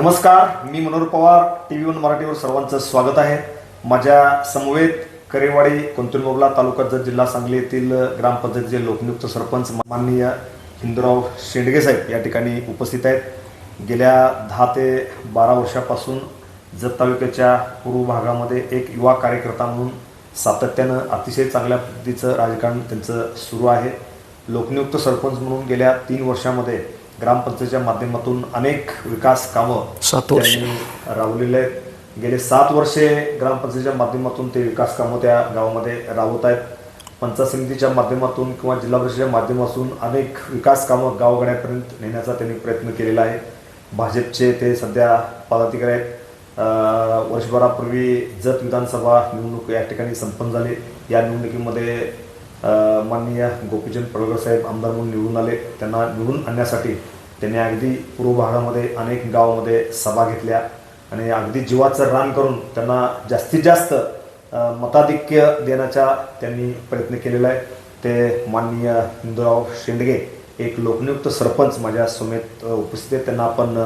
नमस्कार मी Manohar Pawar T V one मराठीवर सर्वांचं स्वागत आहे. माझ्या समवेत करेवाडी कोंतुरमोगला तालुका जत जिल्हा सांगली येथील ग्रामपंचायतीचे लोकनियुक्त सरपंच माननीय हिंदूराव शेंडगे साहेब या ठिकाणी उपस्थित आहेत. गेल्या दहा ते बारा वर्षापासून जत तालुक्याच्या पूर्व भागामध्ये एक युवा कार्यकर्ता म्हणून सातत्यानं अतिशय चांगल्या पद्धतीचं राजकारण त्यांचं सुरू आहे. लोकनियुक्त सरपंच म्हणून गेल्या तीन वर्षामध्ये ग्रामपंचायतीच्या माध्यमातून अनेक विकास कामं. त्यांनी राबवलेले आहेत. गेले सात वर्षे ग्रामपंचायतीच्या माध्यमातून ते विकास कामं त्या गावामध्ये राबवत आहेत. पंचायत समितीच्या माध्यमातून किंवा जिल्हा परिषदेच्या माध्यमातून अनेक विकास कामं गावगाड्यापर्यंत नेण्याचा त्यांनी प्रयत्न केलेला आहे. भाजपचे ते सध्या पदाधिकारी आहेत. वर्षभरापूर्वी जत विधानसभा निवडणूक या ठिकाणी संपन्न झाली. या निवडणुकीमध्ये माननीय गोपीचंद पडळकर साहेब आमदार म्हणून निवडून आले. त्यांना निवडून आणण्यासाठी त्यांनी अगदी पूर्व भागामध्ये अनेक गावामध्ये सभा घेतल्या आणि अगदी जीवाचं रान करून त्यांना जास्तीत जास्त मताधिक्य देण्याचा त्यांनी प्रयत्न केलेला आहे. ते माननीय इंदुराव शेंडगे एक लोकनियुक्त सरपंच माझ्या समेत उपस्थित आहेत. त्यांना आपण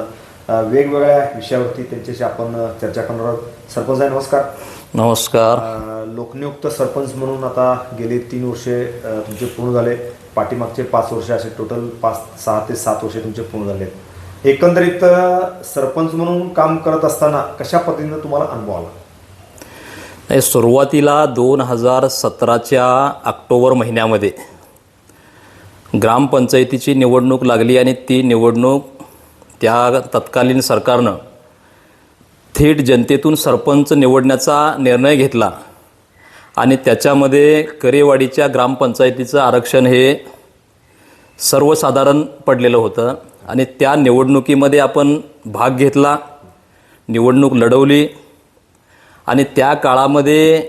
वेगवेगळ्या विषयावरती त्यांच्याशी आपण चर्चा करणार आहोत. सरपंच आहे नमस्कार. नमस्कार. अ, लोकनियुक्त सरपंच म्हणून आता गेले तीन वर्षे अ, तुमचे पूर्ण झाले. पाठीमागचे पाच वर्ष असे टोटल पाच सहा ते सात वर्षे तुमचे पूर्ण झाले एकंदरीत अ, सरपंच म्हणून काम करत असताना कशा पद्धतीनं तुम्हाला अनुभव आला? नाही सुरुवातीला दोन हजार सतराच्या ऑक्टोबर महिन्यामध्ये ग्रामपंचायतीची निवडणूक लागली आणि ती निवडणूक त्या तत्कालीन सरकारनं थेट जनतेतून सरपंच निवडण्याचा निर्णय घेतला. आणि त्याच्यामध्ये करेवाडीच्या ग्रामपंचायतीचं आरक्षण हे सर्वसाधारण पडलेलं होतं. आणि त्या निवडणुकीमध्ये आपण भाग घेतला निवडणूक लढवली. आणि त्या काळामध्ये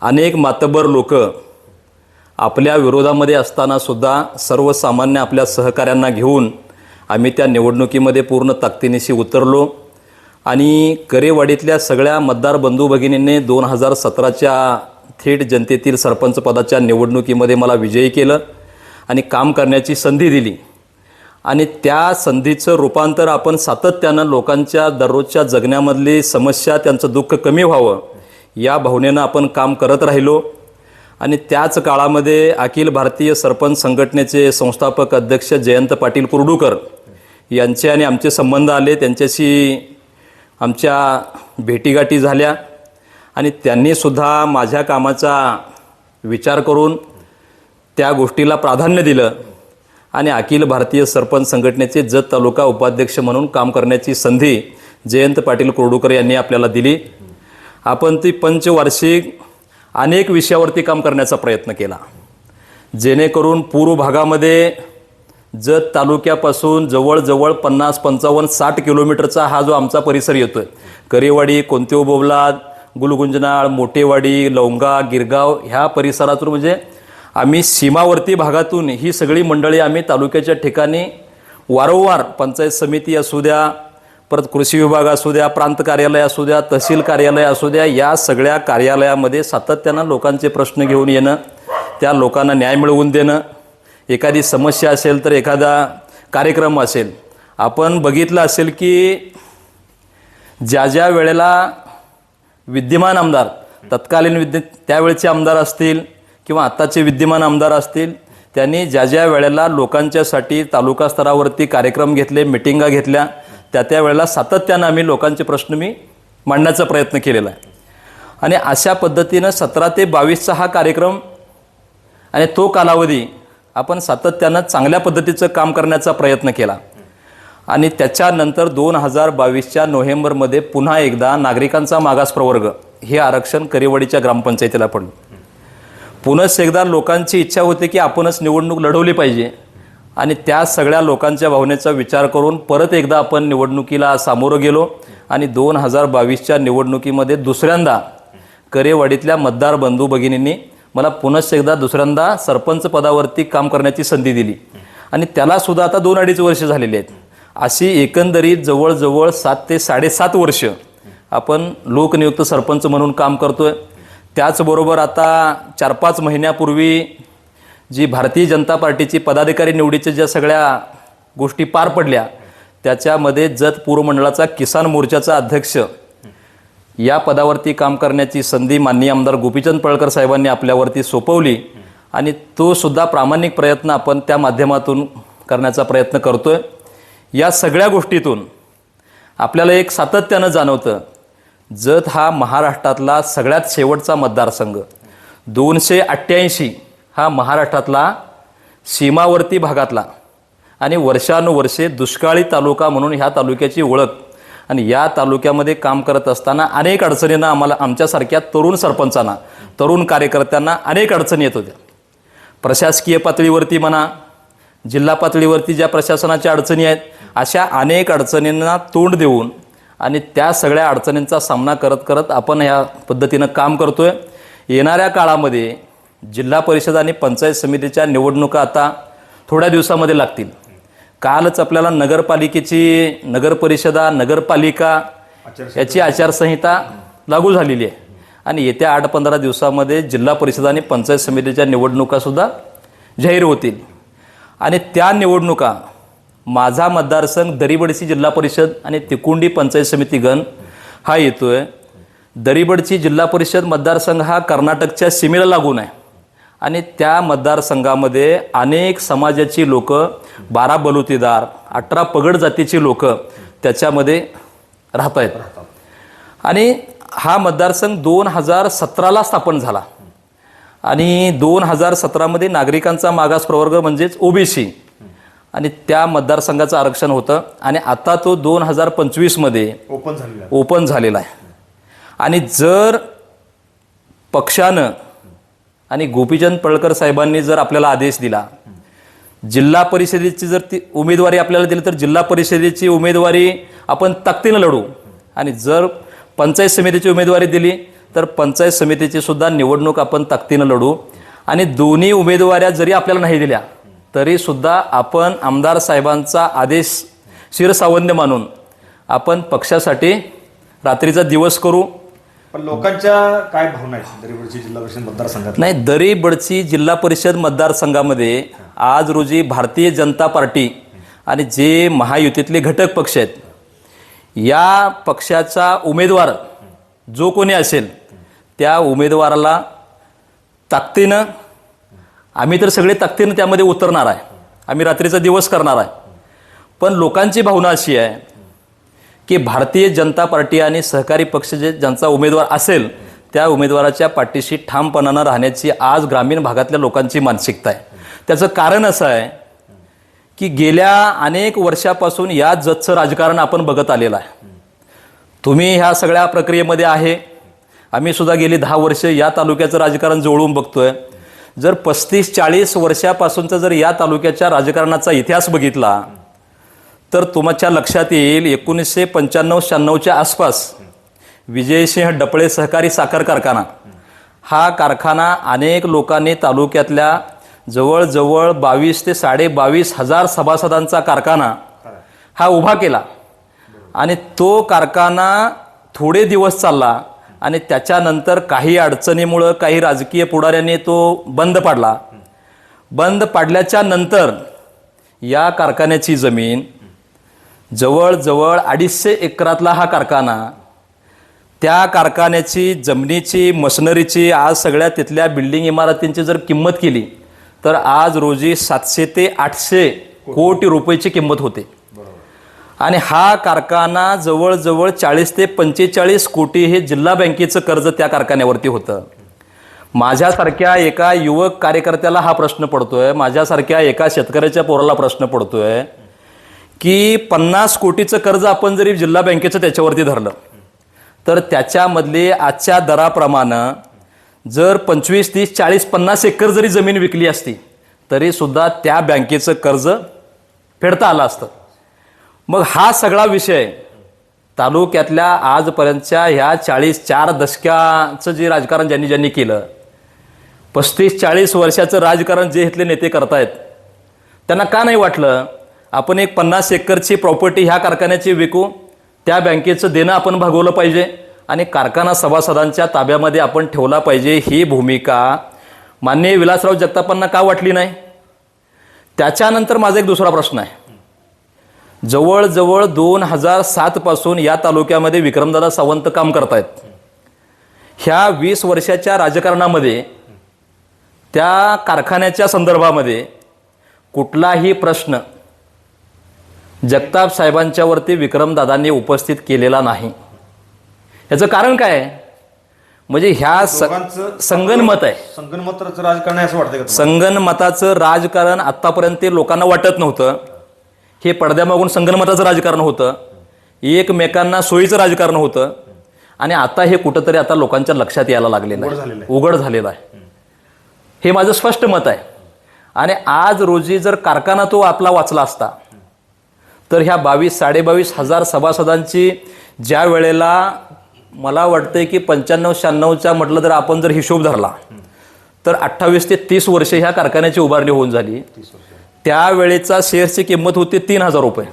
अनेक मातबर लोक आपल्या विरोधामध्ये असतानासुद्धा सर्वसामान्य आपल्या सहकाऱ्यांना घेऊन आम्ही त्या निवडणुकीमध्ये पूर्ण ताकदीनिशी उतरलो. आणि करेवाडीतल्या सगळ्या मतदार बंधू भगिनींनी दोन हजार सतराच्या थेट जनतेतील सरपंच पदाच्या निवडणुकीमध्ये मला विजयी केलं आणि काम करण्याची संधी दिली. आणि त्या संधीचं रूपांतर आपण सातत्यानं लोकांच्या दररोजच्या जगण्यामधली समस्या त्यांचं दुःख कमी व्हावं या भावनेनं आपण काम करत राहिलो. आणि त्याच काळामध्ये अखिल भारतीय सरपंच संघटनेचे संस्थापक अध्यक्ष जयंत पाटील कुर्डूकर यांचे आणि आमचे संबंध आले त्यांच्याशी आमच्या भेटीगाठी झाल्या आणि त्यांनीसुद्धा माझ्या कामाचा विचार करून त्या गोष्टीला प्राधान्य दिलं आणि अखिल भारतीय सरपंच संघटनेचे जत तालुका उपाध्यक्ष म्हणून काम करण्याची संधी जयंत पाटील कुर्डूकर यांनी आपल्याला दिली. आपण ती पंचवार्षिक अनेक विषयावरती काम करण्याचा प्रयत्न केला. जेणेकरून पूर्व भागामध्ये जत तालुक्यापासून जवळजवळ पन्नास पंचावन्न साठ किलोमीटरचा हा जो आमचा परिसर येतोय. करेवाडी कोणतेव बोबलाद गुलगुंजनाळ मोठेवाडी लवंगा गिरगाव ह्या परिसरातून म्हणजे आम्ही सीमावर्ती भागातून ही सगळी मंडळी आम्ही तालुक्याच्या ठिकाणी वारंवार पंचायत समिती असू द्या परत कृषी विभाग असू द्या प्रांत कार्यालय असू द्या तहसील कार्यालय असू द्या या सगळ्या कार्यालयामध्ये सातत्यानं लोकांचे प्रश्न घेऊन येणं त्या लोकांना न्याय मिळवून देणं एखादी समस्या असेल तर एखादा कार्यक्रम असेल आपण बघितलं असेल की ज्या ज्या वेळेला विद्यमान आमदार तत्कालीन विद्य त्यावेळेचे आमदार असतील किंवा आत्ताचे विद्यमान आमदार असतील त्यांनी ज्या ज्या वेळेला लोकांच्यासाठी तालुका स्तरावरती कार्यक्रम घेतले मिटिंगा घेतल्या त्या त्या वेळेला सातत्यानं आम्ही लोकांचे प्रश्न मी मांडण्याचा प्रयत्न केलेला आहे. आणि अशा पद्धतीनं सतरा ते बावीसचा हा कार्यक्रम आणि तो कालावधी आपण सातत्यानं चांगल्या पद्धतीचं काम करण्याचा प्रयत्न केला. आणि त्याच्यानंतर दोन हजार बावीसच्या नोव्हेंबरमध्ये पुन्हा एकदा नागरिकांचा मागास प्रवर्ग हे आरक्षण करिवडीच्या ग्रामपंचायतीला पडलं. पुनच एकदा लोकांची इच्छा होती की आपणच निवडणूक लढवली पाहिजे. आणि त्या सगळ्या लोकांच्या भावनेचा विचार करून परत एकदा आपण निवडणुकीला सामोरं गेलो आणि दोन हजार बावीसच्या निवडणुकीमध्ये दुसऱ्यांदा करेवाडीतल्या मतदार बंधू भगिनींनी मला पुनश्च एकदा दुसऱ्यांदा सरपंच पदावरती काम करण्याची संधी दिली. आणि त्यालासुद्धा आता दोन अडीच वर्ष झालेली आहेत. अशी एकंदरीत जवळजवळ सात ते साडेसात वर्ष आपण लोकनियुक्त सरपंच म्हणून काम करतोय. त्याचबरोबर आता चार पाच महिन्यापूर्वी जी भारतीय जनता पार्टीची पदाधिकारी निवडीच्या ज्या सगळ्या गोष्टी पार पडल्या त्याच्यामध्ये जत पूर्व मंडळाचा किसान मोर्चाचा अध्यक्ष या पदावरती काम करण्याची संधी माननीय आमदार गोपीचंद पळकर साहेबांनी आपल्यावरती सोपवली आणि तो सुद्धा प्रामाणिक प्रयत्न आपण त्या माध्यमातून करण्याचा प्रयत्न करतोय. या सगळ्या गोष्टीतून आपल्याला एक सातत्यानं जाणवतं जत हा महाराष्ट्रातला सगळ्यात शेवटचा मतदारसंघ. दोनशे अठ्ठ्याऐंशी हा महाराष्ट्रातला सीमावर्ती भागातला आणि वर्षानुवर्षे दुष्काळी तालुका म्हणून ह्या तालुक्याची ओळख आणि या तालुक्यामध्ये काम करत असताना अनेक अडचणींना आम्हाला आमच्यासारख्या तरुण सरपंचांना तरुण कार्यकर्त्यांना अनेक अडचणी येत होत्या. प्रशासकीय पातळीवरती म्हणा जिल्हा पातळीवरती ज्या प्रशासनाच्या अडचणी आहेत अशा अनेक अडचणींना तोंड देऊन आणि त्या सगळ्या अडचणींचा सामना करत करत आपण ह्या पद्धतीनं काम करतो आहे येणाऱ्या काळामध्ये जिल्हा परिषद आणि पंचायत समितीच्या निवडणुका आता थोड्या दिवसामध्ये लागतील. कालच आपल्याला नगरपालिकेची नगरपरिषदा नगरपालिका याची आचारसंहिता लागू झालेली आहे. आणि येत्या आठ पंधरा दिवसामध्ये जिल्हा परिषद आणि पंचायत समितीच्या निवडणुकासुद्धा जाहीर होतील. आणि त्या निवडणुका माझा मतदारसंघ दरीबडची जिल्हा परिषद आणि तिकुंडी पंचायत समिती गण हा येतोय. दरीबडची जिल्हा परिषद मतदारसंघ हा कर्नाटकच्या सीमेला लागून आहे. आणि त्या मतदारसंघामध्ये अनेक समाजाची लोक बारा बलुतेदार अठरा पगड जातीची लोक त्याच्यामध्ये राहत आहेत आणि हा मतदारसंघ दोन हजार सतराला स्थापन झाला. आणि दोन हजार सतरामध्ये नागरिकांचा मागास प्रवर्ग म्हणजेच ओबीसी आणि त्या मतदारसंघाचं आरक्षण होतं. आणि आता तो दोन हजार पंचवीसमध्ये ओपन झालेलं ओपन झालेला आहे. आणि जर पक्षानं आणि गोपीचंद पळकर साहेबांनी जर आपल्याला आदेश दिला जिल्हा परिषदेची जर ती उमेदवारी आपल्याला दिली तर जिल्हा परिषदेची उमेदवारी आपण ताकदीनं लढू. आणि जर पंचायत समितीची उमेदवारी दिली तर पंचायत समितीची सुद्धा निवडणूक आपण ताकदीनं लढू. आणि दोन्ही उमेदवाऱ्या जरी आपल्याला नाही दिल्या तरी सुद्धा आपण आमदार साहेबांचा आदेश शिरसावंत मानून आपण पक्षासाठी रात्रीचा दिवस करू. पण लोकांच्या काय भावना आहेत? दरीवरची जिल्हा परिषद मतदारसंघात? नाही दरी बडची जिल्हा परिषद मतदारसंघामध्ये आज रोजी भारतीय जनता पार्टी आणि जे महायुतीतले घटक पक्ष आहेत या पक्षाचा उमेदवार जो कोणी असेल त्या उमेदवाराला ताकदीनं आम्ही तर सगळे ताकदीनं त्यामध्ये उतरणार आहे. आम्ही रात्रीचा दिवस करणार आहे. पण लोकांची भावना अशी आहे की भारतीय जनता पार्टी आणि सहकारी पक्ष जे ज्यांचा उमेदवार असेल त्या उमेदवाराच्या पाठीशी ठामपणानं राहण्याची आज ग्रामीण भागातल्या लोकांची मानसिकता आहे. त्याचं कारण असं आहे की गेल्या अनेक वर्षापासून या जतचं राजकारण आपण बघत आलेलं आहे. तुम्ही ह्या सगळ्या प्रक्रियेमध्ये आहे. आम्ही सुद्धा गेली दहा वर्ष या तालुक्याचं राजकारण जुळवून बघतोय. जर पस्तीस चाळीस वर्षापासूनचा जर या तालुक्याच्या राजकारणाचा इतिहास बघितला तर तुमच्या लक्षात येईल एकोणीसशे पंच्याण्णव शहाण्णवच्या आसपास विजयसिंह डपळे सहकारी साखर कारखाना. हा कारखाना अनेक लोकांनी तालुक्यातल्या जवळजवळ बावीस ते साडेबावीस हजार सभासदांचा कारखाना हा उभा केला. आणि तो कारखाना थोडे दिवस चालला आणि त्याच्यानंतर काही अडचणीमुळं काही राजकीय पुढाऱ्यांनी तो बंद पाडला. बंद पाडल्याच्या नंतर या कारखान्याची जमीन जवळजवळ अडीचशे एकरातला हा कारखाना त्या कारखान्याची जमिनीची मशनरीची आज सगळ्या तिथल्या बिल्डिंग इमारतींची जर किंमत केली तर आज रोजी सातशे ते आठशे कोटी रुपयाची किंमत होते. आणि हा कारखाना जवळजवळ चाळीस ते पंचेचाळीस कोटी हे जिल्हा बँकेचं कर्ज त्या कारखान्यावरती होतं. माझ्यासारख्या एका युवक कार्यकर्त्याला हा प्रश्न पडतोय माझ्यासारख्या एका शेतकऱ्याच्या पोराला प्रश्न पडतोय की पन्नास कोटीचं कर्ज आपण जरी जिल्हा बँकेचं त्याच्यावरती धरलं तर त्याच्यामधले आजच्या दराप्रमाणे जर पंचवीस तीस चाळीस पन्नास एकर जरी जमीन विकली असती तरी सुद्धा त्या बँकेचं कर्ज फेडता आलं असतं. मग हा सगळा विषय तालुक्यातल्या आजपर्यंतच्या ह्या चाळीस चार दशकाचं जे राजकारण ज्यांनी ज्यांनी केलं पस्तीस चाळीस वर्षाचं राजकारण जे इथले नेते करतायत त्यांना का नाही वाटलं? आपण एक पन्नास एकरची प्रॉपर्टी ह्या कारखान्याची विकू त्या बँकेचं देणं आपण भागवलं पाहिजे आणि कारखाना सभासदांच्या ताब्यामध्ये आपण ठेवला पाहिजे ही भूमिका. माननीय विलासराव जगतापांना का वाटली नाही? त्याच्यानंतर माझा एक दुसरा प्रश्न आहे. जवळजवळ दोन हजार सातपासून या तालुक्यामध्ये विक्रमदादा सावंत काम करतायत. ह्या वीस वर्षाच्या राजकारणामध्ये त्या कारखान्याच्या संदर्भामध्ये कुठलाही प्रश्न जगताप साहेबांच्यावरती विक्रमदादांनी उपस्थित केलेला नाही. याचं कारण काय? आहे म्हणजे ह्या स दोघांचं संगनमत आहे. संगणमताचं राजकारण असं तुम्हाला? संगनमताचं राजकारण आत्तापर्यंत ते लोकांना वाटत नव्हतं. हे पडद्यामागून संगनमताचं राजकारण होतं. एकमेकांना सोयीचं राजकारण होतं. आणि आता हे कुठंतरी आता लोकांच्या लक्षात यायला लागलेलं आहे. उघड झालेलं आहे. हे माझं स्पष्ट मत आहे. आणि आज रोजी जर कारखाना तो आपला वाचला असता तर ह्या बावीस साडेबावीस हजार सभासदांची ज्या वेळेला मला वाटतंय की पंच्याण्णव शहाण्णवच्या म्हटलं तर आपण जर हिशोब धरला तर अठ्ठावीस ते तीस वर्षे ह्या कारखान्याची उभारणी होऊन झाली. त्यावेळेचा शेअर्सची किंमत होती तीन हजार रुपये.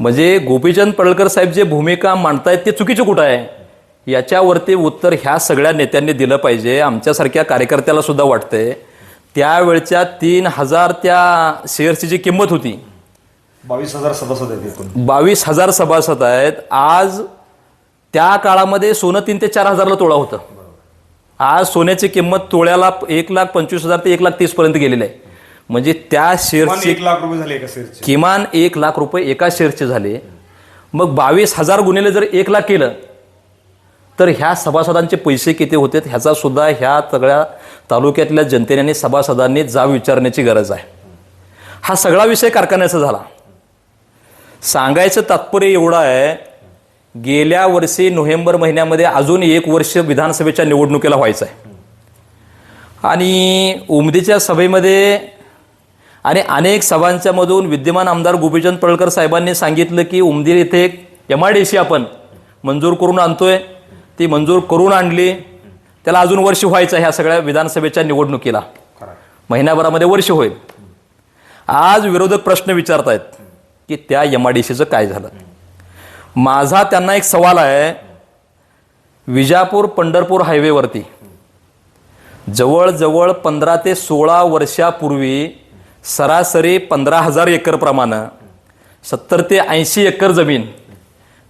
म्हणजे गोपीचंद पडळकर साहेब जे भूमिका मांडतायत ते चुकीचं कुठं आहे? याच्यावरती उत्तर ह्या सगळ्या नेत्यांनी दिलं पाहिजे. आमच्यासारख्या कार्यकर्त्याला सुद्धा वाटतंय. त्यावेळच्या तीन हजार त्या शेअर्सची जी किंमत होती बावीस हजार सभासद आहेत एकूण. बावीस हजार सभासद आहेत. आज त्या काळामध्ये सोनं तीन ते चार हजारला तोळा होतं. आज सोन्याची किंमत तोळ्याला एक लाख पंचवीस हजार ते एक लाख तीस पर्यंत गेलेली आहे. म्हणजे त्या शेअरची एक लाख रुपये झाले एका शेअरचे किमान एक लाख रुपये एका शेअरचे झाले. मग बावीस हजार गुन्हेले जर एक लाख केलं तर ह्या सभासदांचे पैसे किती होते? ह्याचा सुद्धा ह्या सगळ्या तालुक्यातल्या जनतेने आणि सभासदांनी जाब विचारण्याची गरज आहे. हा सगळा विषय कारखान्याचा झाला. सांगायचं तात्पर्य एवढं आहे गेल्या वर्षी नोव्हेंबर महिन्यामध्ये अजून एक वर्ष विधानसभेच्या निवडणुकीला व्हायचं आहे. आणि उमदीच्या सभेमध्ये आणि अनेक सभांच्या मधून विद्यमान आमदार गोपीचंद पडळकर साहेबांनी सांगितलं की उमदीर इथे एक एम आय डी सी आपण मंजूर करून आणतोय. ती मंजूर करून आणली. त्याला अजून वर्ष व्हायचं आहे ह्या सगळ्या विधानसभेच्या निवडणुकीला. महिन्याभरामध्ये वर्ष होईल. आज विरोधक प्रश्न विचारतायत. की त्या एम आय डी सीचं काय झालं? माझा त्यांना एक सवाल आहे. विजापूर पंढरपूर हायवेवरती जवळजवळ पंधरा ते सोळा वर्षापूर्वी सरासरी पंधरा हजार एकरप्रमाणं सत्तर ते ऐंशी एकर जमीन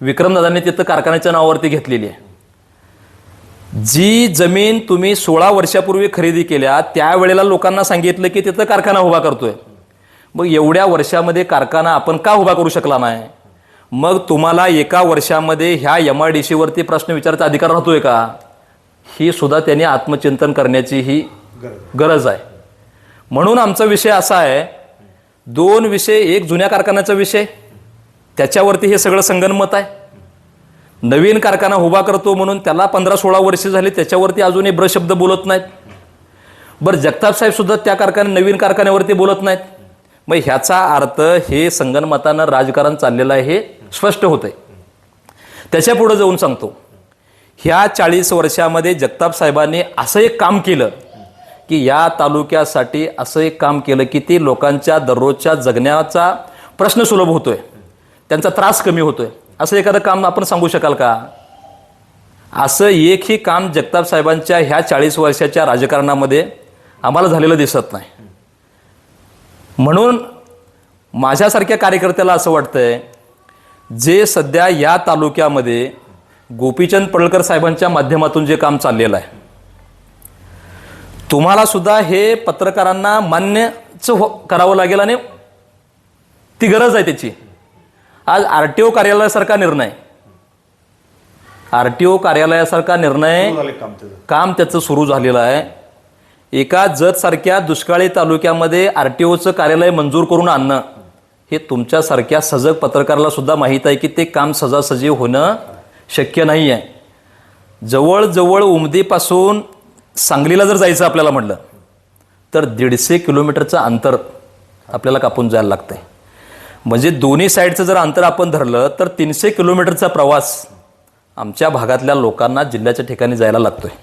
विक्रमदादांनी तिथं कारखान्याच्या नावावरती घेतलेली आहे. जी जमीन तुम्ही सोळा वर्षापूर्वी खरेदी केल्या त्यावेळेला लोकांना सांगितलं की तिथं कारखाना उभा करतोय. मग एवढ्या वर्षामध्ये कारखाना आपण का उभा करू शकला नाही? मग तुम्हाला एका वर्षामध्ये ह्या एम आय डी सीवरती प्रश्न विचारायचा अधिकार राहतोय का? ही सुद्धा त्यांनी आत्मचिंतन करण्याची ही गरज गरज आहे. म्हणून आमचा विषय असा आहे दोन विषय एक जुन्या कारखान्याचा विषय त्याच्यावरती हे सगळं संगनमत आहे. नवीन कारखाना उभा करतो म्हणून त्याला पंधरा सोळा वर्ष झाली त्याच्यावरती अजूनही ब्रशब्द बोलत नाहीत. बरं जगताप साहेब सुद्धा त्या कारखान्या नवीन कारखान्यावरती बोलत नाहीत. मग ह्याचा अर्थ हे संगनमतानं राजकारण चाललेलं आहे हे स्पष्ट होतंय. त्याच्या पुढे जाऊन सांगतो. ह्या चाळीस वर्षामध्ये जगताप साहेबांनी असं एक काम केलं की या तालुक्यासाठी असं एक काम केलं की ते लोकांच्या दररोजच्या जगण्याचा प्रश्न सुलभ होतोय. त्यांचा त्रास कमी होतोय. असं एखादं काम आपण सांगू शकाल का? असं एकही काम जगताप साहेबांच्या ह्या चाळीस वर्षाच्या राजकारणामध्ये आम्हाला झालेलं दिसत नाही. म्हणून माझ्यासारख्या कार्यकर्त्याला असं वाटतंय जे सध्या या तालुक्यामध्ये गोपीचंद पडळकर साहेबांच्या माध्यमातून जे काम चाललेलं आहे. तुम्हाला सुद्धा हे पत्रकारांना मान्यच हो करावं लागेल आणि ती गरज आहे त्याची. आज आर टी ओ कार्यालयासारखा निर्णय. आर टी ओ कार्यालयासारखा निर्णय काम त्याचं सुरू झालेलं आहे. एका जतसारख्या दुष्काळी तालुक्यामध्ये आर टी ओचं कार्यालय मंजूर करून आणणं. हे तुमच्यासारख्या सजग पत्रकाराला सुद्धा माहीत आहे की ते काम सजासजी होणं शक्य नाही आहे जवळजवळ उमदीपासून सांगलीला जर जायचं आपल्याला म्हटलं तर दीडशे किलोमीटरचं अंतर आपल्याला कापून जायला लागतं आहे म्हणजे दोन्ही साईडचं जर अंतर आपण धरलं तर तीनशे किलोमीटरचा प्रवास आमच्या भागातल्या लोकांना जिल्ह्याच्या ठिकाणी जायला लागतो आहे.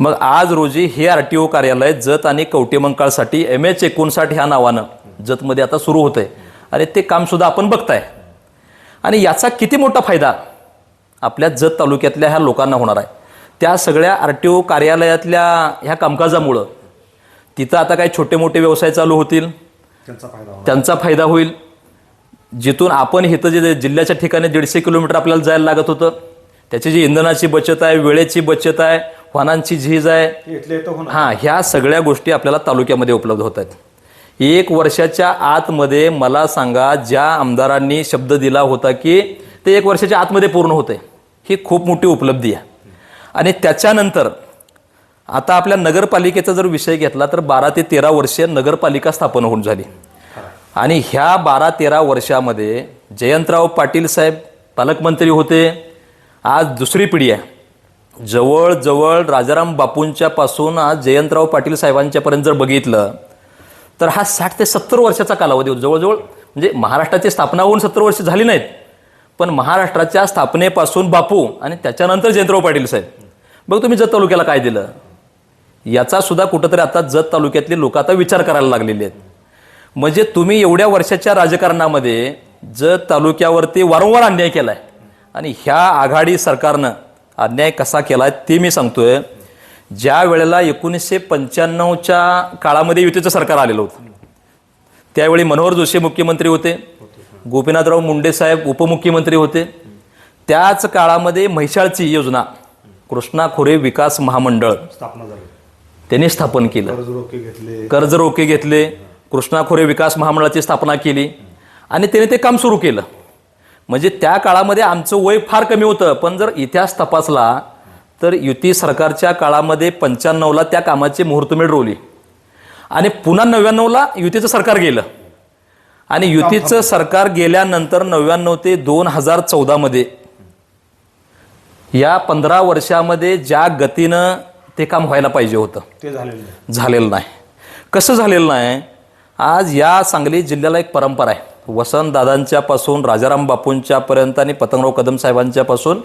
मग आज रोजी हे आर टी ओ कार्यालय जत आणि कवटेमंकाळसाठी एम एच एकोणसाठ ह्या नावानं जतमध्ये आता सुरू होतंय. आणि ते कामसुद्धा आपण बघताय. आणि याचा किती मोठा फायदा आपल्या जत तालुक्यातल्या ह्या लोकांना होणार आहे. त्या सगळ्या आर टी ओ कार्यालयातल्या ह्या कामकाजामुळं तिथं आता काही छोटे मोठे व्यवसाय चालू होतील. त्यांचा फायदा होणार. त्यांचा फायदा होईल. जिथून आपण इथं जे जिल्ह्याच्या ठिकाणी दीडशे किलोमीटर आपल्याला जायला लागत होतं त्याची जी इंधनाची बचत आहे वेळेची बचत आहे वाहनांची झीज आहे हां ह्या सगळ्या गोष्टी आपल्याला तालुक्यामध्ये उपलब्ध होत आहेत. एक वर्षाच्या आतमध्ये मला सांगा ज्या आमदारांनी शब्द दिला होता की ते एक वर्षाच्या आतमध्ये पूर्ण होते. ही खूप मोठी उपलब्धी आहे. आणि त्याच्यानंतर आता आपल्या नगरपालिकेचा जर विषय घेतला तर बारा ते तेरा वर्षे नगरपालिका स्थापन होऊन झाली. आणि ह्या बारा तेरा वर्षामध्ये जयंतराव पाटील साहेब पालकमंत्री होते आज दुसरी पिढी आहे. जवळजवळ राजाराम बापूंच्या पासून आज जयंतराव पाटील साहेबांच्यापर्यंत जर बघितलं तर हा साठ ते सत्तर वर्षाचा कालावधी होतो. जवळजवळ म्हणजे महाराष्ट्राची स्थापना होऊन सत्तर वर्ष झाली नाहीत पण महाराष्ट्राच्या स्थापनेपासून बापू आणि त्याच्यानंतर जयंतराव पाटील साहेब. बघ तुम्ही जत तालुक्याला काय दिलं? याचा सुद्धा कुठंतरी आता जत तालुक्यातली लोक आता विचार करायला लागलेले आहेत. म्हणजे तुम्ही एवढ्या वर्षाच्या राजकारणामध्ये जत तालुक्यावरती वारंवार अन्याय केला आहे आणि ह्या आघाडी सरकारनं अन्याय कसा केला आहे ते मी सांगतोय. ज्या वेळेला एकोणीसशे पंच्याण्णवच्या काळामध्ये युतीचं सरकार आलेलं होतं त्यावेळी मनोहर जोशी मुख्यमंत्री होते गोपीनाथराव मुंडे साहेब उपमुख्यमंत्री होते. त्याच काळामध्ये म्हैसाळची योजना कृष्णा खोरे विकास महामंडळ त्यांनी स्थापन केलं. कर्ज रोखे घेतले. कर्ज रोखे घेतले कृष्णा खोरे विकास महामंडळाची स्थापना केली आणि त्याने ते काम सुरू केलं. म्हणजे त्या काळामध्ये आमचं वय फार कमी होतं. पण जर इतिहास तपासला तर युती सरकारच्या काळामध्ये पंच्याण्णवला त्या कामाची मुहूर्तमेढ रोवली आणि पुन्हा नव्याण्णवला युतीचं सरकार गेलं. आणि युतीचं सरकार गेल्यानंतर नव्याण्णव ते दोन हजार चौदामध्ये या पंधरा वर्षामध्ये ज्या गतीनं ते काम व्हायला पाहिजे होतं. ते झालेलं झालेलं नाही. कसं झालेलं नाही? आज या सांगली जिल्ह्याला एक परंपरा आहे. वसंत दादांच्या पासून राजाराम बापूंच्या पर्यंत आणि पतंगराव कदम साहेबांच्या पासून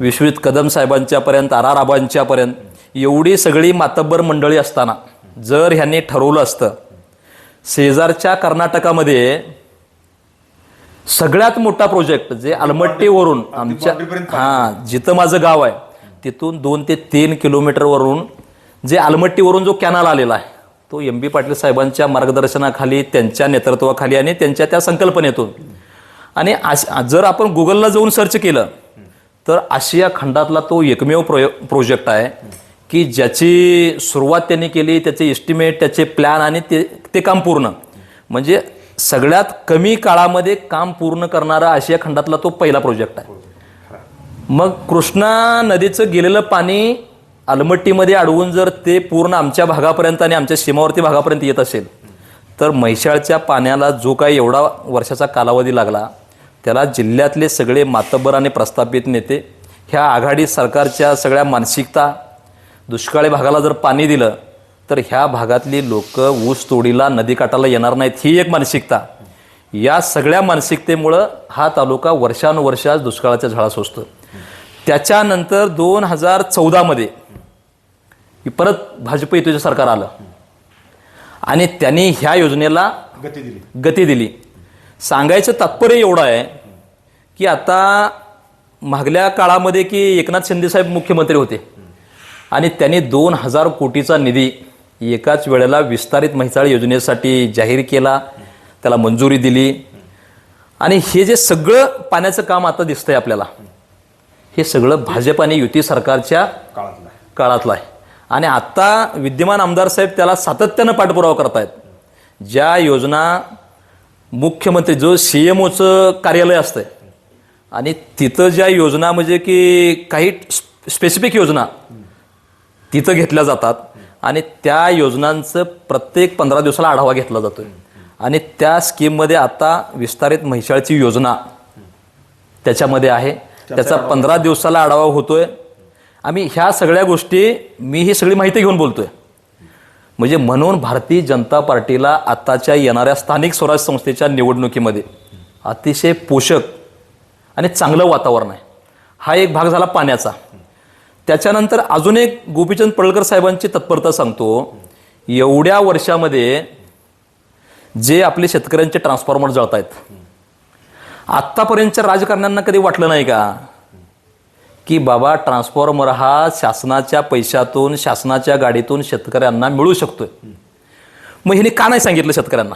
विश्वजित कदम साहेबांच्या पर्यंत आर आर आबांच्या पर्यंत एवढी सगळी मातब्बर मंडळी असताना जर ह्यांनी ठरवलं असतं शेजारच्या कर्नाटकामध्ये सगळ्यात मोठा प्रोजेक्ट जे अलमट्टीवरून आमच्या हां जिथं माझं गाव आहे तिथून दोन ते तीन किलोमीटरवरून जे अलमट्टीवरून जो कॅनल आलेला आहे तो एम बी पाटील साहेबांच्या मार्गदर्शनाखाली त्यांच्या नेतृत्वाखाली आणि त्यांच्या त्या संकल्पनेतून. आणि आश जर आपण गुगलला जाऊन सर्च केलं तर आशिया खंडातला तो एकमेव प्रोय प्रोजेक्ट आहे की ज्याची सुरुवात त्यांनी केली त्याचे एस्टिमेट त्याचे प्लॅन आणि ते ते काम पूर्ण. म्हणजे सगळ्यात कमी काळामध्ये काम पूर्ण करणारा आशिया खंडातला तो पहिला प्रोजेक्ट आहे. मग कृष्णा नदीचं गेलेलं पाणी अलमट्टीमध्ये अडवून जर ते पूर्ण आमच्या भागापर्यंत आणि आमच्या सीमावर्ती भागापर्यंत येत असेल तर म्हैशाळच्या पाण्याला जो काही एवढा वर्षाचा कालावधी लागला त्याला जिल्ह्यातले सगळे मातबर आणि प्रस्थापित नेते ह्या आघाडी सरकारच्या सगळ्या मानसिकता दुष्काळी भागाला जर पाणी दिलं तर ह्या भागातली लोक ऊस तोडीला नदीकाठाला येणार नाहीत ही एक मानसिकता. या सगळ्या मानसिकतेमुळं हा तालुका वर्षानुवर्षात दुष्काळाच्या झळा सोसतो त्याच्यानंतर दोन हजार चौदामध्ये परत भाजप युतीचं सरकार आलं. आणि त्यांनी ह्या योजनेला गती दिली. गती दिली. सांगायचं तात्पर्य एवढं आहे की आता मागल्या काळामध्ये की एकनाथ शिंदेसाहेब मुख्यमंत्री होते. आणि त्यांनी दोन हजार कोटीचा निधी एकाच वेळेला विस्तारित म्हैसाळ योजनेसाठी जाहीर केला. त्याला मंजुरी दिली. आणि हे जे सगळं पाण्याचं काम आता दिसतंय आपल्याला हे सगळं भाजप आणि युती सरकारच्या काळातला आहे. आणि आत्ता विद्यमान आमदार साहेब त्याला सातत्यानं पाठपुरावा करतायत. ज्या योजना मुख्यमंत्री जो सी एम ओचं कार्यालय असतंय आणि तिथं ज्या योजना म्हणजे की काही स्पेसिफिक योजना तिथं घेतल्या जातात आणि त्या योजनांचं प्रत्येक पंधरा दिवसाला आढावा घेतला जातोय. आणि त्या स्कीममध्ये आता विस्तारित म्हैसाळची योजना त्याच्यामध्ये आहे. त्याचा पंधरा दिवसाला आढावा होतोय. आम्ही ह्या सगळ्या गोष्टी मी ही सगळी माहिती घेऊन बोलतोय. म्हणजे म्हणून भारतीय जनता पार्टीला आताच्या येणाऱ्या स्थानिक स्वराज संस्थेच्या निवडणुकीमध्ये अतिशय पोषक आणि चांगलं वातावरण आहे. हा एक भाग झाला पाण्याचा. त्याच्यानंतर अजून एक गोपीचंद पडळकर साहेबांची तत्परता सांगतो. एवढ्या वर्षामध्ये जे आपले शेतकऱ्यांचे ट्रान्सफॉर्मर जळत आहेत आत्तापर्यंतच्या राजकारण्यांना कधी वाटलं नाही का? की बाबा ट्रान्सफॉर्मर हा शासनाच्या पैशातून शासनाच्या गाडीतून शेतकऱ्यांना मिळू शकतोय. मग हिने का नाही सांगितलं शेतकऱ्यांना?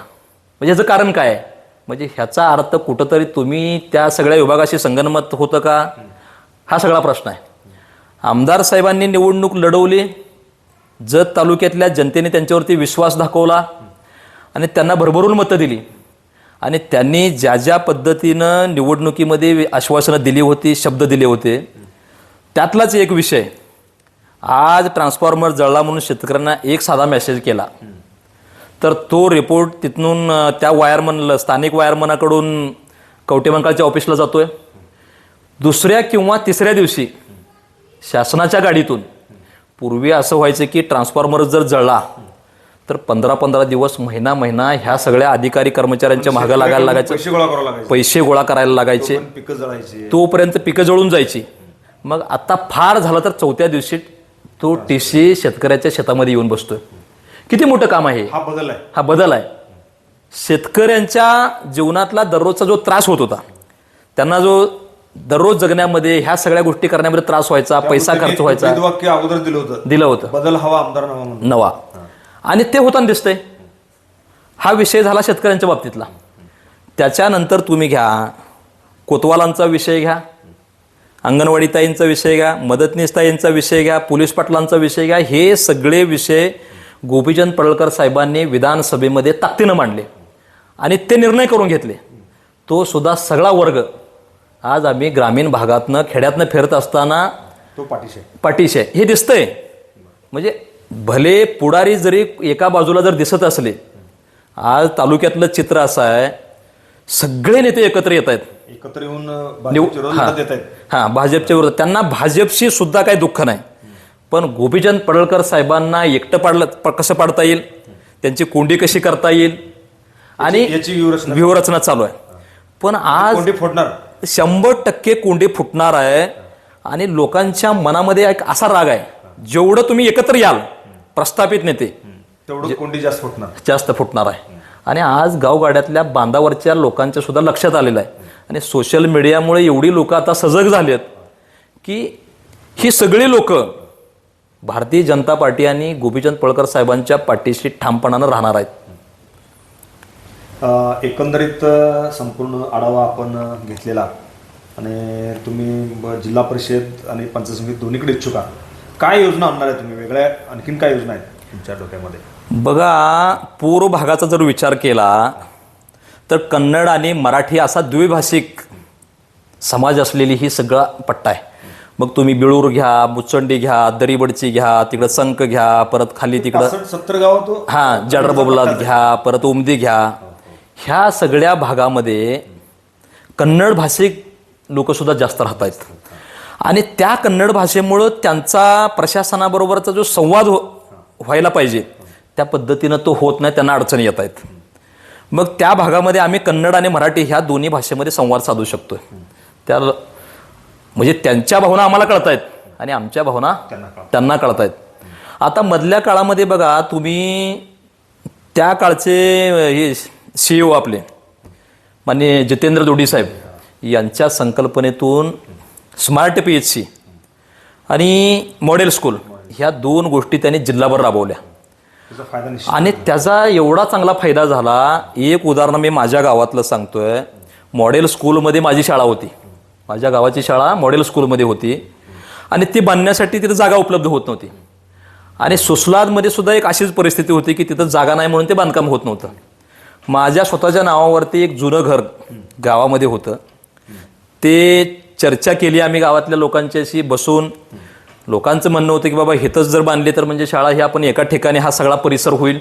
म्हणजे ह्याचं कारण काय? आहे म्हणजे ह्याचा अर्थ कुठंतरी तुम्ही त्या सगळ्या विभागाशी संगनमत होतं का? हा सगळा प्रश्न आहे. आमदार साहेबांनी निवडणूक लढवली जत तालुक्यातल्या जनतेने त्यांच्यावरती विश्वास दाखवला आणि त्यांना भरभरून मतं दिली. आणि त्यांनी ज्या ज्या पद्धतीनं निवडणुकीमध्ये आश्वासनं दिली होती शब्द दिले होते त्यातलाच एक विषय. आज ट्रान्सफॉर्मर जळला म्हणून शेतकऱ्यांना एक साधा मेसेज केला. तर तो रिपोर्ट तिथून त्या वायरमनला स्थानिक वायरमनाकडून कवटेमंकाळच्या ऑफिसला जातोय. दुसऱ्या किंवा तिसऱ्या दिवशी शासनाच्या गाडीतून पूर्वी असं व्हायचं की ट्रान्सफॉर्मर जर जळला तर पंधरा पंधरा दिवस महिना महिना ह्या सगळ्या अधिकारी कर्मचाऱ्यांच्या मागं लागायला लागायचं. पैसे गोळा करायला लागायचे. पिकं जळायची. तोपर्यंत पिकं जळून जायची. मग आता फार झालं तर चौथ्या दिवशी तो टीसी शेतकऱ्याच्या शेतामध्ये येऊन बसतोय. किती मोठं काम आहे हे? बदल आहे. हा बदल आहे. शेतकऱ्यांच्या जीवनातला दररोजचा जो त्रास होत होता त्यांना जो दररोज जगण्यामध्ये ह्या सगळ्या गोष्टी करण्यामध्ये त्रास व्हायचा पैसा खर्च व्हायचा. वाक्य अगोदर दिलं होतं. दिलं होतं. बदल हवा आमदार नवा म्हणून. नवा. आणि ते होताना दिसतंय. हा विषय झाला शेतकऱ्यांच्या बाबतीतला. त्याच्यानंतर तुम्ही घ्या कोतवालांचा विषय घ्या. अंगणवाडीताईंचा विषय घ्या मदतनीसताईंचा विषय घ्या पोलीस पाटलांचा विषय घ्या हे सगळे विषय गोपीचंद पडळकर साहेबांनी विधानसभेमध्ये ताकदीनं मांडले. आणि ते निर्णय करून घेतले. तो सुद्धा सगळा वर्ग. आज आम्ही ग्रामीण भागातनं खेड्यातनं फिरत असताना तो पाठीशी. पाठीशी हे दिसतंय. म्हणजे भले पुढारी जरी एका बाजूला जर दिसत असले आज तालुक्यातलं चित्र असं आहे सगळे नेते एकत्र येत आहेत. एकत्र येऊन आहेत. हां भाजपच्या विरोधात. त्यांना भाजपशी सुद्धा काही दुःख नाही. पण गोपीचंद पडळकर साहेबांना एकटं पाडलं कसं पाडता येईल? त्यांची कोंडी कशी करता येईल? आणि याची व्यूहरचना. चालू आहे. पण आज कोंडी फोडणार शंभर टक्के कोंडी फुटणार आहे. आणि लोकांच्या मनामध्ये एक असा राग आहे जेवढं तुम्ही एकत्र याल प्रस्थापित नेते तेवढं कोंडी जास्त फुटणार. जास्त फुटणार आहे. आणि आज गावगाड्यातल्या बांधावरच्या लोकांच्या सुद्धा लक्षात आलेलं आहे. आणि सोशल मीडियामुळे एवढी लोक आता सजग झाली आहेत की ही सगळी लोक भारतीय जनता पार्टी आणि गोपीचंद पळकर साहेबांच्या पाठीशी ठामपणानं राहणार आहेत. एकंदरीत संपूर्ण आढावा आपण घेतलेला आणि तुम्ही जिल्हा परिषद आणि पंचायत समिती दोन्हीकडे इच्छुक आहात. काय योजना आणणार आहे तुम्ही? वेगळ्या आणखीन काय योजना आहेत तुमच्या डोक्यामध्ये? बघा पूर्व भागाचा जर विचार केला तर कन्नड आणि मराठी असा द्विभाषिक समाज असलेली ही सगळा पट्टा आहे. मग तुम्ही बिळूर घ्या मुचंडी घ्या दरीबडची घ्या तिकडं संक घ्या परत खाली तिकडं सत्तर गाव तो? हां जडर बबलात घ्या परत उमदी घ्या. ह्या सगळ्या भागामध्ये कन्नड भाषिक लोकसुद्धा जास्त राहत आहेत. आणि त्या कन्नड भाषेमुळं त्यांचा प्रशासनाबरोबरचा जो संवाद हो व्हायला पाहिजे त्या पद्धतीनं तो होत नाही त्यांना अडचणी येत आहेत. मग त्या भागामध्ये आम्ही कन्नड आणि मराठी ह्या दोन्ही भाषेमध्ये संवाद साधू शकतोय. त्या म्हणजे त्यांच्या भावना आम्हाला कळत आहेत आणि आमच्या भावना त्यांना कळत. आहेत आता मधल्या काळामध्ये बघा तुम्ही त्या काळचे हे सी ओ आपले माननीय जितेंद्र दोडी साहेब यांच्या संकल्पनेतून स्मार्ट पी एच सी आणि मॉडेल स्कूल ह्या दोन गोष्टी त्यांनी जिल्हाभर राबवल्या. आणि त्याचा एवढा चांगला फायदा झाला एक उदाहरण मी माझ्या गावातलं सांगतोय. मॉडेल स्कूलमध्ये माझी शाळा होती. माझ्या गावाची शाळा मॉडेल स्कूलमध्ये होती. आणि ती बांधण्यासाठी तिथं जागा उपलब्ध होत नव्हती. आणि सुसलादमध्ये सुद्धा एक अशीच परिस्थिती होती की तिथं जागा नाही म्हणून ते बांधकाम होत नव्हतं. माझ्या स्वतःच्या नावावरती एक जुनं घर गावामध्ये होतं. ते चर्चा केली आम्ही गावातल्या लोकांच्याशी बसून. लोकांचं म्हणणं होतं की बाबा हिथंच जर बांधली तर म्हणजे शाळा ही आपण एका ठिकाणी हा सगळा परिसर होईल.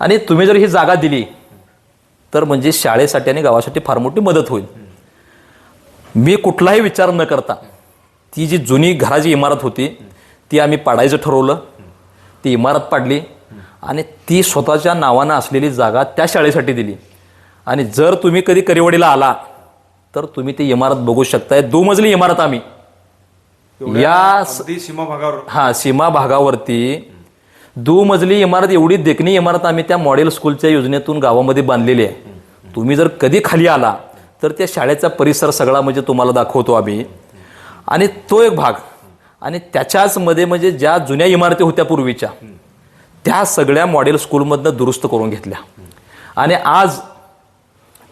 आणि तुम्ही जर ही जागा दिली तर म्हणजे शाळेसाठी आणि गावासाठी फार मोठी मदत होईल. मी कुठलाही विचार न करता ती जी जुनी घराची इमारत होती ती आम्ही पाडायचं ठरवलं. ती इमारत पाडली आणि ती स्वतःच्या नावानं असलेली जागा त्या शाळेसाठी दिली. आणि जर तुम्ही कधी करिवडीला आला तर तुम्ही ती इमारत बघू शकताय. दुमजली इमारत आम्ही. या सीमा भागावर. हा सीमा भागावरती दुमजली इमारत एवढी देखणी इमारत आम्ही त्या मॉडेल स्कूलच्या योजनेतून गावामध्ये बांधलेली आहे. तुम्ही जर कधी खाली आला तर त्या शाळेचा परिसर सगळा म्हणजे तुम्हाला दाखवतो आम्ही. आणि तो एक भाग आणि त्याच्याच मध्ये म्हणजे ज्या जुन्या इमारती होत्या पूर्वीच्या त्या सगळ्या मॉडेल स्कूलमधनं दुरुस्त करून घेतल्या. आणि आज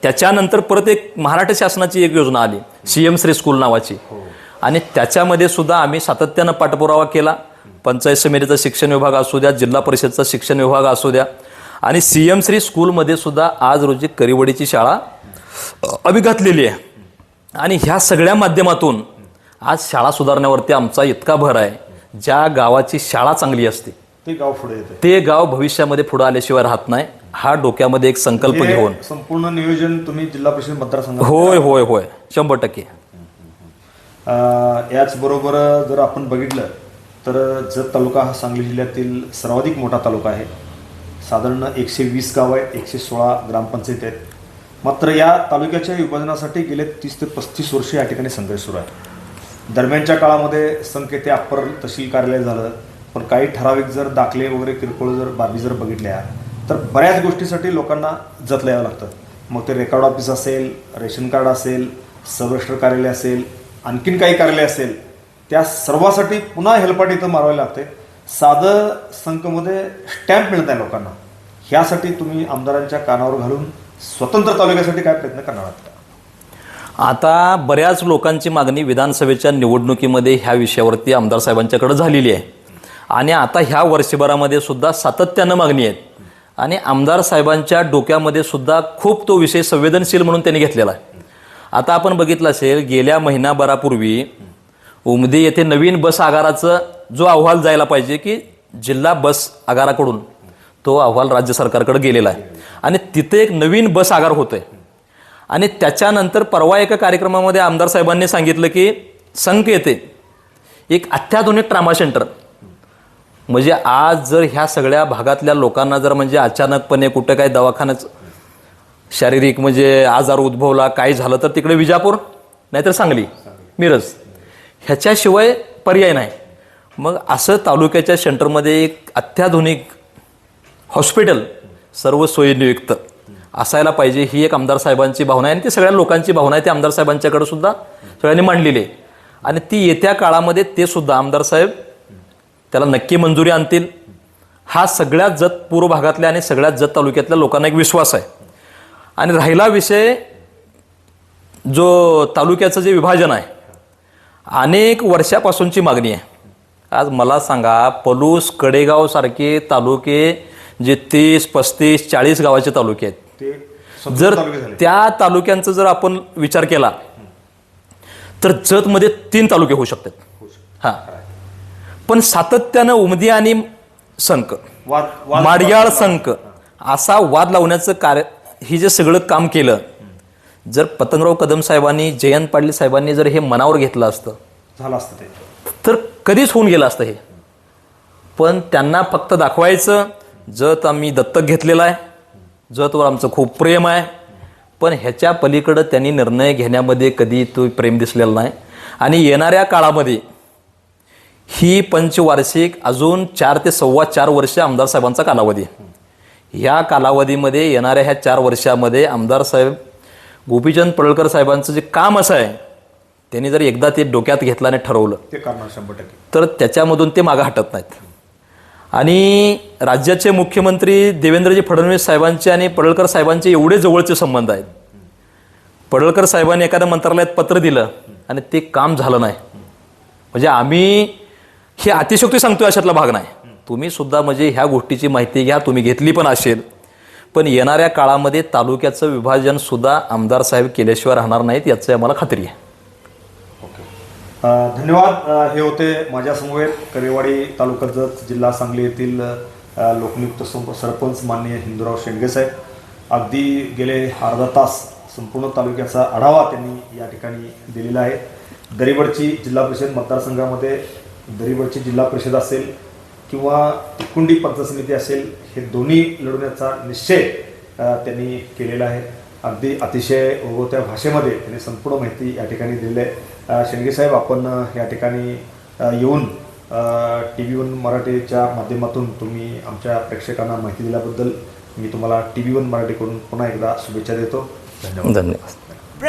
त्याच्यानंतर परत एक महाराष्ट्र शासनाची एक योजना आली सी एम श्री स्कूल नावाची. आणि त्याच्यामध्ये सुद्धा आम्ही सातत्यानं पाठपुरावा केला. पंचायत समितीचा शिक्षण विभाग असू द्या जिल्हा परिषदचा शिक्षण विभाग असू द्या. आणि सी एम श्री स्कूलमध्ये सुद्धा आज रोजी करिवडीची शाळा अ, आम्ही घातलेली आहे. आणि ह्या सगळ्या माध्यमातून आज शाळा सुधारण्यावरती आमचा इतका भर आहे. ज्या गावाची शाळा चांगली असते ते गाव पुढे ते गाव भविष्यामध्ये पुढे आल्याशिवाय राहत नाही. हा डोक्यामध्ये एक संकल्प घेऊन. संपूर्ण नियोजन तुम्ही जिल्हा परिषद मतदारसंघात होय होय होय. शंभर टक्के. याचबरोबर जर आपण बघितलं तर जत तालुका हा सांगली जिल्ह्यातील सर्वाधिक मोठा तालुका आहे. साधारण एकशे वीस गाव आहेत एकशे सोळा ग्रामपंचायत आहेत. मात्र या तालुक्याच्या विभाजनासाठी गेले तीस ते पस्तीस वर्ष या ठिकाणी संघर्ष सुरू आहे. दरम्यानच्या काळामध्ये संघ येथे अप्पर तहसील कार्यालय झालं पण काही ठराविक जर दाखले वगैरे किरकोळ जर बाबी जर बघितल्या तर बऱ्याच गोष्टीसाठी लोकांना जतला यावं लागतं. मग ते रेकॉर्ड ऑफिस असेल रेशन कार्ड असेल सब कार्यालय असेल आणखीन काही कार्यालय असेल त्या सर्वासाठी पुन्हा हेलपाट इथं मारावी लागते. साधं संकमध्ये स्टॅम्प मिळत आहे लोकांना. ह्यासाठी तुम्ही आमदारांच्या कानावर घालून स्वतंत्र तालुक्यासाठी काय प्रयत्न करणार आहात? आता बऱ्याच लोकांची मागणी विधानसभेच्या निवडणुकीमध्ये ह्या विषयावरती आमदार साहेबांच्याकडे झालेली आहे. आणि आता ह्या वर्षभरामध्ये सुद्धा सातत्यानं मागणी आहेत. आणि आमदार साहेबांच्या डोक्यामध्ये सुद्धा खूप तो विषय संवेदनशील म्हणून त्यांनी घेतलेला आहे. आता आपण बघितलं असेल गेल्या महिनाभरापूर्वी उमदे येथे नवीन बस आगाराचं जो अहवाल जायला पाहिजे की जिल्हा बस आगाराकडून तो अहवाल राज्य सरकारकडे गेलेला आहे. आणि तिथे एक नवीन बस आगार होतोय. आणि त्याच्यानंतर परवा एका कार्यक्रमामध्ये आमदार साहेबांनी सांगितलं की संक येते एक अत्याधुनिक ट्रामा सेंटर. म्हणजे आज जर ह्या सगळ्या भागातल्या लोकांना जर म्हणजे अचानकपणे कुठं काही दवाखान्याचं शारीरिक म्हणजे आजार उद्भवला काय झालं तर तिकडे विजापूर नाहीतर सांगली मिरज. ह्याच्याशिवाय पर्याय नाही. मग असं तालुक्याच्या सेंटरमध्ये एक अत्याधुनिक हॉस्पिटल सर्व सोयीनियुक्त असायला पाहिजे ही एक आमदार साहेबांची भावना आहे आणि ती सगळ्या लोकांची भावना आहे ती आमदार साहेबांच्याकडे सुद्धा सगळ्यांनी मांडलेली आहे. आणि ती येत्या काळामध्ये ते सुद्धा आमदार साहेब त्याला नक्की मंजुरी आणतील. हा सगळ्यात जत पूर्व भागातल्या आणि सगळ्यात जत तालुक्यातल्या लोकांना एक विश्वास आहे. आणि राहिला विषय जो तालुक्याचं जे विभाजन आहे अनेक वर्षापासूनची मागणी आहे. आज मला सांगा पलूस कडेगाव सारखे तालुके जे तीस पस्तीस चाळीस गावाचे तालुके आहेत. जर त्या तालुक्यांचा जर आपण विचार केला तर जतमध्ये तीन तालुके होऊ शकतात. हां. पण सातत्यानं उमदी आणि संक माडियाळ संक असा वाद लावण्याचं कार्य ही जे सगळं काम केलं जर पतंगराव कदम साहेबांनी जयंत पाटील साहेबांनी जर हे मनावर घेतलं असतं झालं असतं ते. तर कधीच होऊन गेलं असतं हे. पण त्यांना फक्त दाखवायचं जत आम्ही दत्तक घेतलेला आहे जतवर आमचं खूप प्रेम आहे पण ह्याच्या पलीकडं त्यांनी निर्णय घेण्यामध्ये कधी तो प्रेम दिसलेला नाही. आणि येणाऱ्या काळामध्ये ही पंचवार्षिक अजून चार ते सव्वा चार वर्ष आमदार साहेबांचा कालावधी आहे. ह्या कालावधीमध्ये येणाऱ्या ह्या चार वर्षामध्ये आमदार साहेब गोपीचंद पडळकर साहेबांचं जे काम असं आहे त्यांनी जर एकदा ते डोक्यात घेतलं आणि ठरवलं ते शंभर टक्के. तर त्याच्यामधून ते मागं हटत नाहीत. आणि राज्याचे मुख्यमंत्री देवेंद्रजी फडणवीस साहेबांचे आणि पडळकर साहेबांचे एवढे जवळचे संबंध आहेत. पडळकर साहेबांनी एखाद्या मंत्रालयात पत्र दिलं आणि ते काम झालं नाही. म्हणजे आम्ही ही अतिशोक्ती सांगतोय अशातला भाग नाही. तुम्ही सुद्धा म्हणजे ह्या गोष्टीची माहिती घ्या तुम्ही घेतली पण असेल. पण येणाऱ्या काळामध्ये तालुक्याचं विभाजन सुद्धा आमदार साहेब केल्याशिवाय राहणार नाहीत याची आम्हाला खात्री आहे. ओके. धन्यवाद. हे होते माझ्यासमवेत करेवाडी तालुका जिल्हा सांगली येथील लोकनियुक्त संप सरपंच माननीय हिंदूराव शेंडगे साहेब. अगदी गेले अर्धा तास संपूर्ण तालुक्याचा आढावा त्यांनी या ठिकाणी दिलेला आहे. दरीवडची जिल्हा परिषद मतदारसंघामध्ये दरीवडची जिल्हा परिषद असेल किंवा तिकुंडी पंचायत समिती असेल हे दोन्ही लढवण्याचा निश्चय त्यांनी केलेला आहे. अगदी अतिशय ओघवत्या भाषेमध्ये त्यांनी संपूर्ण माहिती या ठिकाणी दिली आहे. शेंडगेसाहेब आपण या ठिकाणी येऊन टी व्ही वन मराठीच्या माध्यमातून तुम्ही आमच्या प्रेक्षकांना माहिती दिल्याबद्दल मी तुम्हाला टी व्ही वन मराठीकडून पुन्हा एकदा शुभेच्छा देतो. धन्यवाद. धन्यवाद